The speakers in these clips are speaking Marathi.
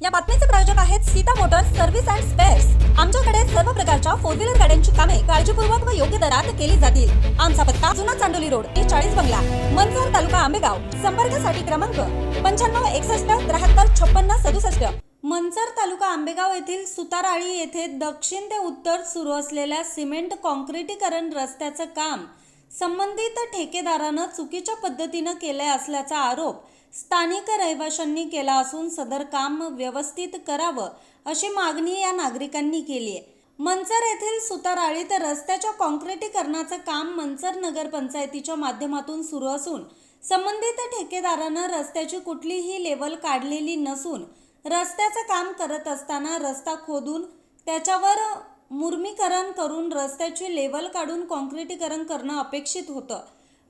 या बातमीचे प्रायोजक आहेत Sita motors service and spares. आमच्याकडे सर्व प्रकारच्या फोर व्हीलर गाड्यांची कामे काळजीपूर्वक व योग्य दरात केली जातील. आमचा पत्ता जुना चांडोली रोड ते चाळीस बंगला मनसर तालुका आंबेगाव. संपर्कासाठी क्रमांक पंच्याण्णव एकसष्ट त्र्याहत्तर छप्पन्न सदुसष्ट. मनसर तालुका आंबेगाव येथील सुताराळी येथे दक्षिण ते उत्तर सुरू असलेल्या सिमेंट कॉन्क्रिटीकरण रस्त्याचं काम संबंधित ठेकेदारानं चुकीच्या पद्धतीनं केले असल्याचा आरोप स्थानिक रहिवाशांनी केला असून सदर काम व्यवस्थित करावं अशी मागणी या नागरिकांनी केली आहे. मंचर येथील सुताराळीत रस्त्याच्या कॉन्क्रिटीकरणाचं काम मंचर नगरपंचायतीच्या माध्यमातून सुरू असून संबंधित ठेकेदारानं रस्त्याची कुठलीही लेवल काढलेली नसून रस्त्याचं काम करत असताना रस्ता खोदून त्याच्यावर मुर्मीकरण करून रस्त्याची लेवल काढून कॉन्क्रिटीकरण करणं अपेक्षित होतं.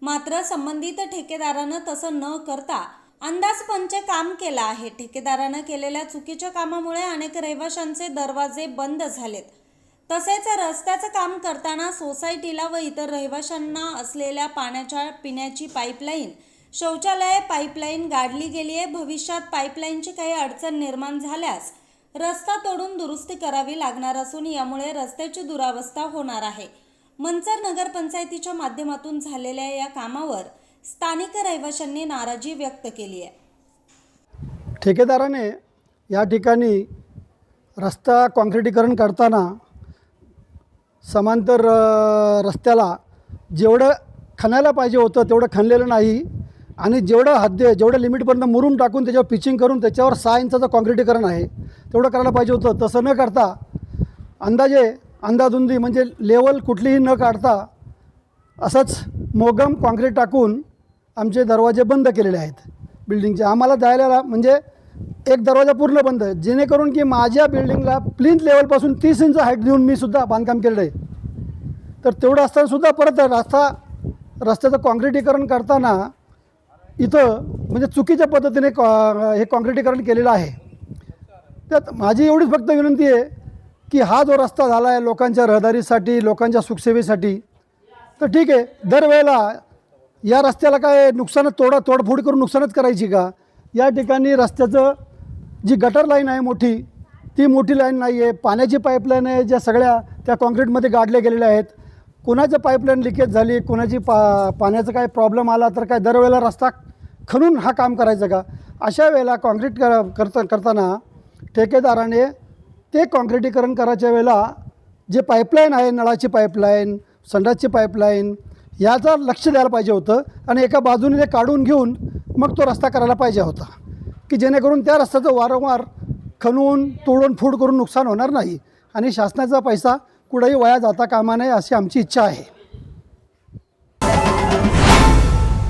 मात्र संबंधित ठेकेदारानं तसं न करता अंदाजपंच काम केलं आहे. ठेकेदारानं केलेल्या चुकीच्या कामामुळे अनेक रहिवाशांचे दरवाजे बंद झालेत. तसेच रस्त्याचं काम करताना सोसायटीला व इतर रहिवाशांना असलेल्या पाण्याच्या पिण्याची पाईपलाईन शौचालय पाईपलाईन गाडली गेली आहे. भविष्यात पाईपलाईनची काही अडचण निर्माण झाल्यास रस्ता तोडून दुरुस्ती करावी लागणार असून यामुळे रस्त्याची दुरावस्था होणार आहे. मंचर नगरपंचायतीच्या माध्यमातून झालेल्या या कामावर स्थानिक रहिवाशांनी नाराजी व्यक्त केली आहे. ठेकेदाराने या ठिकाणी रस्ता काँक्रिटीकरण करताना समांतर रस्त्याला जेवढं खणायला पाहिजे होतं तेवढं खणलेलं नाही आणि जेवढं हद्द जेवढं लिमिटपर्यंत मुरून टाकून त्याच्यावर पिचिंग करून त्याच्यावर सहा इंचाचं काँक्रिटीकरण आहे तेवढं करायला पाहिजे होतं. तसं न करता अंदाजे अंदाधुंदी म्हणजे लेवल कुठलीही न काढता असंच मोगम काँक्रीट टाकून आमचे दरवाजे बंद केलेले आहेत. बिल्डिंगचे आम्हाला द्यायला म्हणजे एक दरवाजा पूर्ण बंद आहे. जेणेकरून की माझ्या बिल्डिंगला प्लिंथ लेवलपासून तीस इंच हाईट देऊन मी सुद्धा बांधकाम केलेलं आहे. तर तेवढं असतानासुद्धा परत रस्ता रस्त्याचं काँक्रिटीकरण करताना इथं म्हणजे चुकीच्या पद्धतीने कॉ हे काँक्रिटीकरण केलेलं आहे. त्यात माझी एवढीच फक्त विनंती आहे की हा जो रस्ता झाला आहे लोकांच्या रहदारीसाठी लोकांच्या सुखसेवेसाठी तर ठीक आहे दरवेळेला या रस्त्याला काय नुकसान तोडा तोडफोड करून नुकसानच करायची का? या ठिकाणी रस्त्याचं जी गटर लाईन आहे मोठी ती मोठी लाईन नाही आहे पाण्याची पाईपलाईन आहे ज्या सगळ्या त्या कॉन्क्रीटमध्ये गाडल्या गेलेल्या आहेत. कोणाचं पाईपलाईन लिकेज झाली कोणाची पा पाण्याचा काय प्रॉब्लेम आला तर काय दरवेळेला रस्ता खणून हा काम करायचं का? अशा वेळेला कॉन्क्रीट कर करता करताना ठेकेदाराने ते कॉन्क्रिटीकरण करायच्या वेळेला जे पाईपलाईन आहे नळाची पाईपलाईन संडासची पाईपलाईन याचा लक्ष द्यायला पाहिजे होतं आणि एका बाजूने ते काढून घेऊन मग तो रस्ता करायला पाहिजे होता. की जेणेकरून त्या रस्त्याचं वारंवार खणून तोडून फूड करून नुकसान होणार नाही. आणि शासनाचा पैसा कुठेही वाया जाता कामा नये अशी आमची इच्छा आहे.